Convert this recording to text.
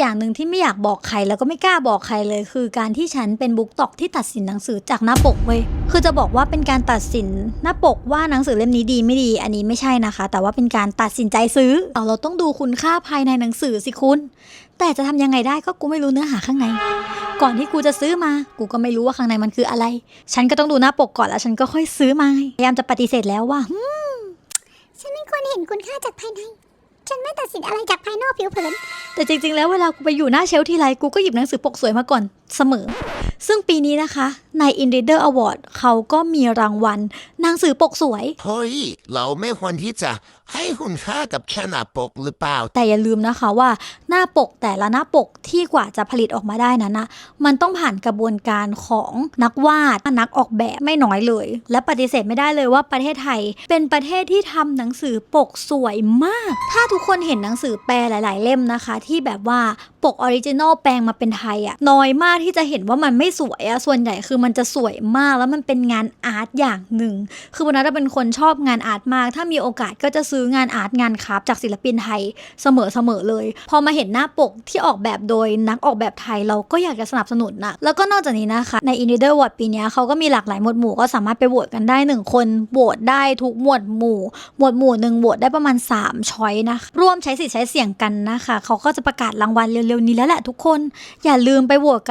อย่างหนึ่งที่ไม่อยากบอกใครแล้วก็ไม่กล้าบอกใครเลย คือการที่ฉันเป็นบุ๊กตอกที่ตัดสินหนังสือจากหน้าปกเว้ยคือจะบอกว่าเป็นการตัดสินหน้าปกว่าหนังสือเล่มนี้ดีไม่ดี อันนี้ไม่ใช่นะคะ แต่ว่าเป็นการตัดสินใจซื้อเอาเราต้องดูคุณค่าภายในหนังสือสิคุณ แต่จะทำยังไงได้ก็กูไม่รู้เนื้อหาข้างใน ก่อนที่กูจะซื้อมา กูก็ไม่รู้ว่าข้างในมันคืออะไร ฉันก็ต้องดูหน้าปกก่อนแล้วฉันก็ค่อยซื้อมาพยายามจะปฏิเสธแล้วว่าหึฉันเป็นคนเห็นคุณค่าจากภายใน ฉันไม่ตัดสินอะไรจากภายนอกผิวเผิน แต่จริงๆ แล้วเวลากูไปอยู่หน้าเชลฟ์ทีไรกูก็หยิบหนังสือปกสวยมาก่อนเสมอ ซึ่งปีนี้นะคะใน In Reader Award เขาก็มีรางวัลหนังสือปกสวย เฮ้ย เราไม่ควรที่จะให้คุณค่ากับแค่หน้าปกหรือเปล่า แต่อย่าลืมนะคะว่าหน้าปกแต่ละหน้าปกที่กว่าจะผลิตออกมาได้นั้นนะมันต้องผ่านกระบวนการของนักวาดนักออกแบบไม่น้อยเลย และปฏิเสธไม่ได้เลยว่าประเทศไทย เป็นประเทศที่ทำหนังสือปกสวยมาก ถ้าทุกคนเห็นหนังสือแปลหลาย ๆ เล่มนะคะ ที่แบบว่าปกออริจินอลแปลงมาเป็นไทยอะน้อยมากที่จะเห็นว่ามันไม่สวยอะส่วนใหญ่คือมันจะสวยมากแล้วมันเป็นงานอาร์ตอย่างหนึ่ง คือวันนั้นเราเป็นคนชอบงานอาร์ตมาก ถ้ามีโอกาสก็จะซื้องานอาร์ตงานคราฟจากศิลปินไทยเสมอๆเลย พอมาเห็นหน้าปกที่ออกแบบโดยนักออกแบบไทยเราก็อยากจะสนับสนุนนะแล้วก็นอกจากนี้นะคะ ใน i n d i e r Award ปีนี้เขาก็มีหลากหลายหมวดหมู่ก็สามารถไปโหวตกันได้หนึ่งคนโหวตได้ทุกหมวดหมู่ หมวดหมู่หนึ่งโหวตได้ประมาณ3ช้อยนะคะร่วมใช้สิทธิ์ใช้เสียงกันนะคะเขาก็จะประกาศรางวัลเร็วๆนี้แล้วแหละทุกคน อย่าลืมไปโหวตกัน